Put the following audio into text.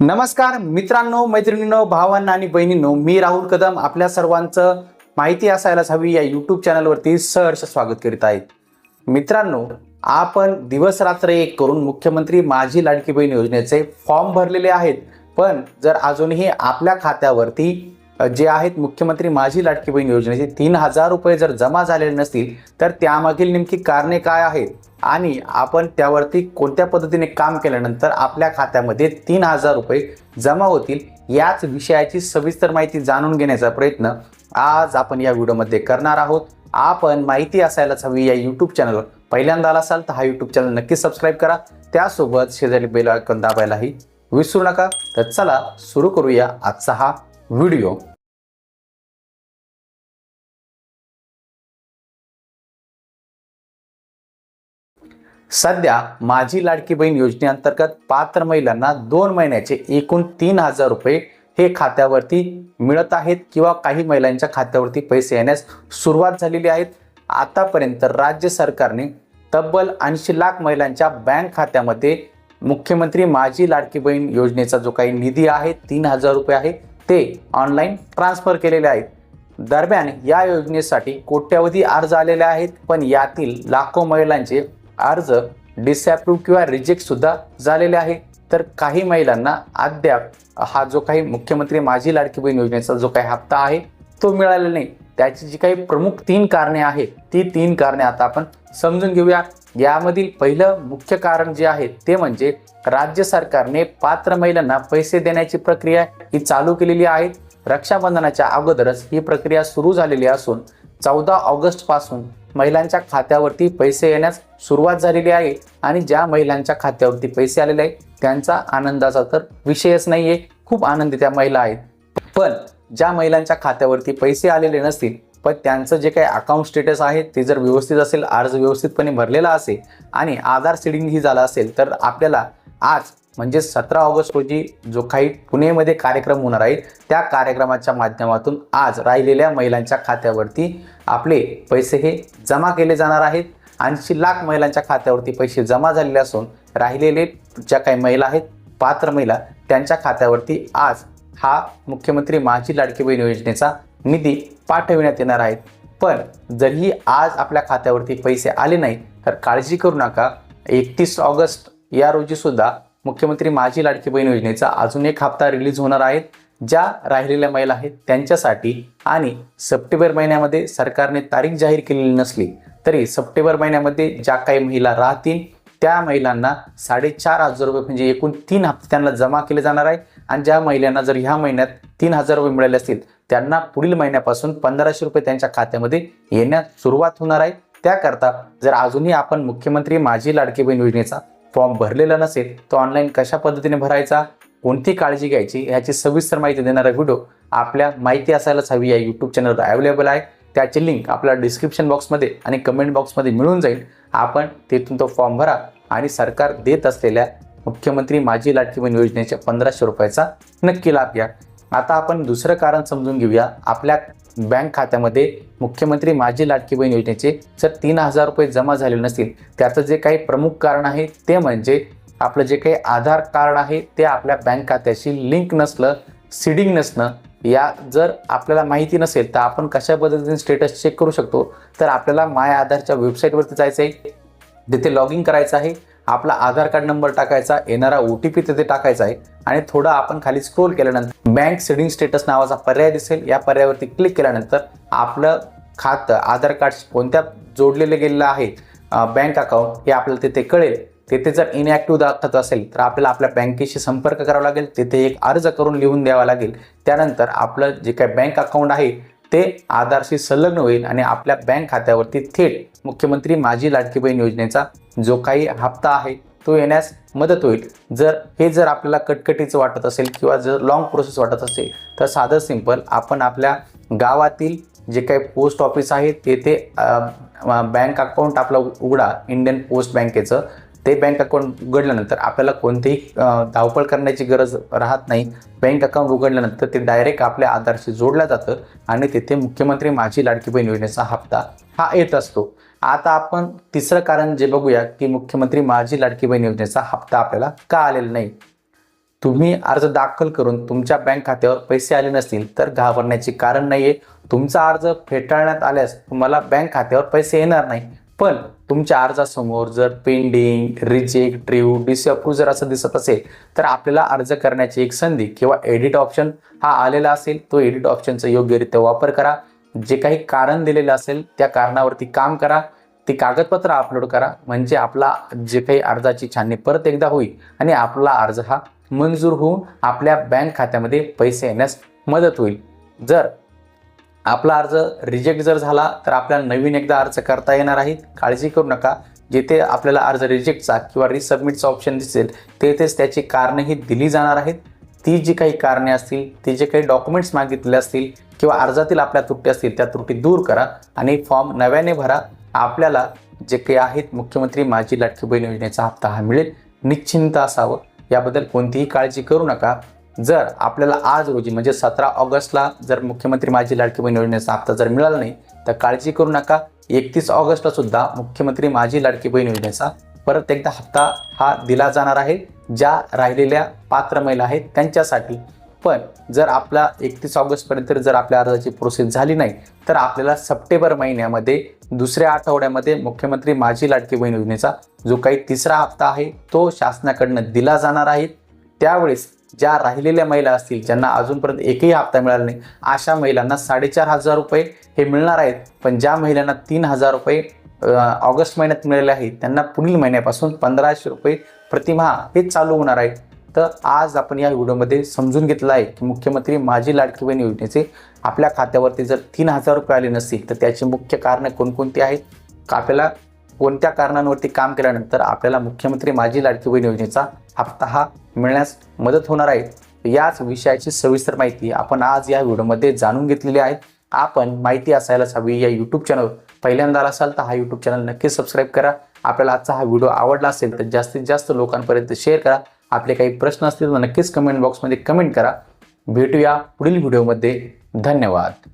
नमस्कार मित्रांनो मैत्रिणींनो भावांना आणि बहिणींनो मी राहुल कदम. आपल्या सर्वांचं माहिती असायलाच हवी. या यूट्यूब चॅनलवरती सहर्ष स्वागत करीत आहेत मित्रांनो आपण दिवस रात्र एक करून मुख्यमंत्री माझी लाडकी बहीण योजनेचे फॉर्म भरलेले आहेत. पण जर अजूनही आपल्या खात्यावरती जे आहेत मुख्यमंत्री माझी लाडकी बहीण योजनेचे तीन हजार रुपये जर जमा झालेले नसतील तर त्यामागील नेमकी कारणे काय आहेत? आणि आपण त्यावरती कोणत्या पद्धतीने काम केल्यानंतर आपल्या खात्यामध्ये तीन हजार रुपये जमा होतील याच विषयाची सविस्तर माहिती जाणून घेण्याचा प्रयत्न आज आपण या व्हिडिओमध्ये करणार आहोत. आपण माहिती असायलाच हवी या यूट्यूब चॅनलवर पहिल्यांदा आला असाल तर हा यूट्यूब चॅनल नक्की सबस्क्राईब करा. त्यासोबत शेजारी बेल आयकॉन दाबायलाही विसरू नका. तर चला सुरू करूया आजचा हा व्हिडिओ. सध्या माझी लाडकी बहीण योजनेअंतर्गत पात्र महिलांना दोन महिन्याचे एकूण तीन हजार रुपये हे खात्यावरती मिळत आहेत किंवा काही महिलांच्या खात्यावरती पैसे येण्यास सुरुवात झालेली आहेत. आतापर्यंत राज्य सरकारने तब्बल ऐंशी लाख महिलांच्या बँक खात्यामध्ये मुख्यमंत्री माझी लाडकी बहीण योजनेचा जो काही निधी आहे तीन हजार रुपये आहे. ते ऑनलाईन ट्रान्सफर केलेले आहेत. दरम्यान या योजनेसाठी कोट्यावधी अर्ज आलेले आहेत पण यातील लाखो महिलांचे अर्ज डिसअप्रूव्ह किंवा रिजेक्ट सुद्धा झालेले आहे. तर काही महिलांना अद्याप हा जो काही मुख्यमंत्री माझी लाडकी बहीण योजनेचा जो काही हप्ता आहे तो मिळालेला नाही. त्याची जी काही प्रमुख तीन कारणे आहेत ती तीन कारणे आता आपण समजून घेऊया. यामधील पहिलं मुख्य कारण जे आहे ते म्हणजे राज्य सरकारने पात्र महिलांना पैसे देण्याची प्रक्रिया ही चालू केलेली आहे. रक्षाबंधनाच्या अगोदरच ही प्रक्रिया सुरू झालेली असून चौदा ऑगस्टपासून महिलांच्या खात्यावरती पैसे येण्यास सुरुवात झालेली आहे आणि ज्या महिलांच्या खात्यावरती पैसे आलेले आहेत त्यांचा आनंदाचा तर विषयच नाही आहे खूप आनंदी त्या महिला आहेत. पण ज्या महिलांच्या खात्यावरती पैसे आलेले नसतील पण त्यांचं जे काही अकाउंट स्टेटस आहे ते जर व्यवस्थित असेल अर्ज व्यवस्थितपणे भरलेला असेल आणि आधार सिडिंग ही झाला असेल तर आपल्याला आज म्हणजे सतरा ऑगस्ट रोजी जो काही पुणेमध्ये कार्यक्रम होणार आहे त्या कार्यक्रमाच्या माध्यमातून आज राहिलेल्या महिलांच्या खात्यावरती आपले पैसे हे जमा केले जाणार आहेत. ऐंशी लाख महिलांच्या खात्यावरती पैसे जमा झालेले असून राहिलेले ज्या काही महिला आहेत पात्र महिला त्यांच्या खात्यावरती आज हा मुख्यमंत्री माझी लाडकी बहीण योजनेचा निधी पाठविण्यात येणार आहेत पण जरीही आज आपल्या खात्यावरती पैसे आले नाही तर काळजी करू नका. एकतीस ऑगस्ट या रोजी सुद्धा मुख्यमंत्री माझी लाडकी बहीण योजनेचा अजून एक हप्ता रिलीज होणार आहे. ज्या राहिलेल्या महिला आहेत त्यांच्यासाठी आणि सप्टेंबर महिन्यामध्ये सरकारने तारीख जाहीर केलेली नसली तरी सप्टेंबर महिन्यामध्ये ज्या काही महिला राहतील त्या महिलांना साडेचार हजार रुपये म्हणजे एकूण तीन हप्ते त्यांना जमा केले जाणार आहे. आणि ज्या महिलांना जर ह्या महिन्यात तीन हजार रुपये मिळाले असतील त्यांना पुढील महिन्यापासून पंधराशे रुपये त्यांच्या खात्यामध्ये येण्यास सुरुवात होणार आहे. त्याकरता जर अजूनही आपण मुख्यमंत्री माझी लाडकी बहीण योजनेचा फॉर्म भरलेला नसेल तो ऑनलाईन कशा पद्धतीने भरायचा कोणती काळजी घ्यायची याची सविस्तर माहिती देणारा व्हिडिओ आपल्या माहिती असायलाच हवी या यूट्यूब चॅनलवर अवेलेबल आहे. त्याची लिंक आपल्या डिस्क्रिप्शन बॉक्समध्ये आणि कमेंट बॉक्समध्ये मिळून जाईल. आपण तिथून तो फॉर्म भरा आणि सरकार देत असलेल्या मुख्यमंत्री माझी लाडकी बहीण योजनेच्या पंधराशे रुपयाचा नक्की लाभ घ्या. आता आपण दुसरं कारण समजून घेऊया. आपल्या बँक खात्यामध्ये मुख्यमंत्री माझी लाडकी बहीण योजनेचे जर तीन हजार रुपये जमा झाले नसतील त्याचं जे काही प्रमुख कारण आहे ते म्हणजे आपलं जे काही आधार कार्ड आहे ते आपल्या बँक खात्याशी लिंक नसलं सिडिंग नसणं या जर आपल्याला माहिती नसेल तर आपण कशा पद्धतीने स्टेटस चेक करू शकतो तर आपल्याला माय आधारच्या वेबसाईटवरती जायचं आहे. तिथे लॉग इन करायचं आहे. आपला आधार कार्ड नंबर टाकायचा येणारा ओ टी पी तिथे टाकायचा आहे. आणि थोडं आपण खाली स्क्रोल केल्यानंतर बँक सेडिंग स्टेटस नावाचा पर्याय दिसेल. या पर्यायावरती क्लिक केल्यानंतर आपलं खातं आधार कार्डशी कोणत्या जोडलेले गेलेलं आहे बँक अकाउंट हे आपल्याला तिथे कळेल. तेथे जर इनॅक्टिव्ह दाखवत असेल तर आपल्याला आपल्या बँकेशी संपर्क करावा लागेल. तेथे एक अर्ज करून लिहून द्यावा लागेल. त्यानंतर आपलं जे काय बँक अकाउंट आहे ते आधारशी संलग्न होईल आणि आपल्या बँक खात्यावरती थेट मुख्यमंत्री माझी लाडकी बहीण योजनेचा जो काही हप्ता आहे तो येण्यास मदत होईल. जर हे जर आपल्याला कटकटीचं वाटत असेल किंवा जर लॉंग प्रोसेस वाटत असेल तर साधं सिंपल आपण आपल्या गावातील जे काही पोस्ट ऑफिस आहे तेथे बँक अकाउंट आपलं उघडा. इंडियन पोस्ट बँकेचं ते बँक अकाउंट उघडल्यानंतर आपल्याला कोणतीही धावपळ करण्याची गरज राहत नाही. बँक अकाउंट उघडल्यानंतर ते डायरेक्ट आपल्या आधारशी जोडलं जातं आणि तिथे मुख्यमंत्री माझी लाडकी बहीण योजनेचा हप्ता हा येत असतो. आता आपण तिसरं कारण जे बघूया की मुख्यमंत्री माझी लाडकी बहीण योजनेचा हप्ता आपल्याला का आलेला नाही? तुम्ही अर्ज दाखल करून तुमच्या बँक खात्यावर पैसे आले नसतील तर घाबरण्याचे कारण नाही आहे तुमचा अर्ज फेटाळण्यात आल्यास तुम्हाला बँक खात्यावर पैसे येणार नाही. पण तुमच्या अर्जासमोर जर पेंडिंग रिजेक्ट ट्रिव्ह डिसअप्रूव्ह जर असं दिसत असेल तर आपल्याला अर्ज करण्याची एक संधी किंवा एडिट ऑप्शन हा आलेला असेल. तो एडिट ऑप्शनचा योग्यरित्या वापर करा. जे काही कारण दिलेलं असेल त्या कारणावरती काम करा. ती कागदपत्र अपलोड करा. म्हणजे आपला जे काही अर्जाची छाननी परत एकदा होईल आणि आपला अर्ज हा मंजूर होऊन आपल्या बँक खात्यामध्ये पैसे येण्यास मदत होईल. जर आपला अर्ज रिजेक्ट जर झाला तर आपल्याला नवीन एकदा अर्ज करता येणार आहेत. काळजी करू नका. जिथे आपल्याला अर्ज रिजेक्टचा किंवा रिसबमिटचा ऑप्शन दिसेल तेथेच त्याची कारणंही दिली जाणार आहेत. ती जी काही कारणे असतील ते जे काही डॉक्युमेंट्स मागितले असतील किंवा अर्जातील आपल्या त्रुटी असतील त्या त्रुटी दूर करा आणि फॉर्म नव्याने भरा. आपल्याला जे काही आहेत मुख्यमंत्री माझी लाटकी बहीण योजनेचा हप्ता हा मिळेल. निश्चिंत असावं. याबद्दल कोणतीही काळजी करू नका. जर आपल्याला आज रोजी म्हणजे सतरा ऑगस्टला जर मुख्यमंत्री माझी लाडकी बहीण योजनेचा हप्ता जर मिळाला नाही तर काळजी करू नका. एकतीस ऑगस्टला सुद्धा मुख्यमंत्री माझी लाडकी बहीण योजनेचा परत एकदा हप्ता हा दिला जाणार आहे. ज्या राहिलेल्या पात्र महिला आहेत त्यांच्यासाठी. पण जर आपला एकतीस ऑगस्टपर्यंत जर आपल्या अर्जाची प्रोसेस झाली नाही तर आपल्याला सप्टेंबर महिन्यामध्ये दुसऱ्या आठवड्यामध्ये मुख्यमंत्री माझी लाडकी बहीण योजनेचा जो काही तिसरा हप्ता आहे तो शासनाकडनं दिला जाणार आहे. त्यावेळेस ज्या राहिलेल्या महिला असतील ज्यांना अजूनपर्यंत एकही हप्ता मिळाला नाही अशा महिलांना साडेचार हजार रुपये हे मिळणार आहेत. पण ज्या महिलांना तीन हजार रुपये ऑगस्ट महिन्यात मिळाले आहेत त्यांना पुढील महिन्यापासून पंधराशे रुपये प्रतिमाह हे चालू होणार आहे तर आज आपण या व्हिडिओमध्ये समजून घेतलं आहे की मुख्यमंत्री माझी लाडकी बहीण योजनेचे आपल्या खात्यावरती जर तीन हजार रुपये आले नसतील तर त्याची मुख्य कारणं कोणकोणती आहेत? का आपल्याला कोणत्या कारणांवरती काम केल्यानंतर आपल्याला मुख्यमंत्री माझी लाडकी बहीण योजनेचा हप्ता हा मिळण्यास मदत होणार आहे? याच विषयाची सविस्तर माहिती आपण आज या व्हिडिओमध्ये जाणून घेतलेली आहे. आपण माहिती असायलाच हवी या यूट्यूब चॅनल पहिल्यांदा असाल तर हा यूट्यूब चॅनल नक्कीच सबस्क्राईब करा. आपल्याला आजचा हा व्हिडिओ आवडला असेल तर जास्तीत जास्त लोकांपर्यंत शेअर करा. आपले काही प्रश्न असतील तर नक्कीच कमेंट बॉक्समध्ये कमेंट करा. भेटूया पुढील व्हिडिओमध्ये. धन्यवाद.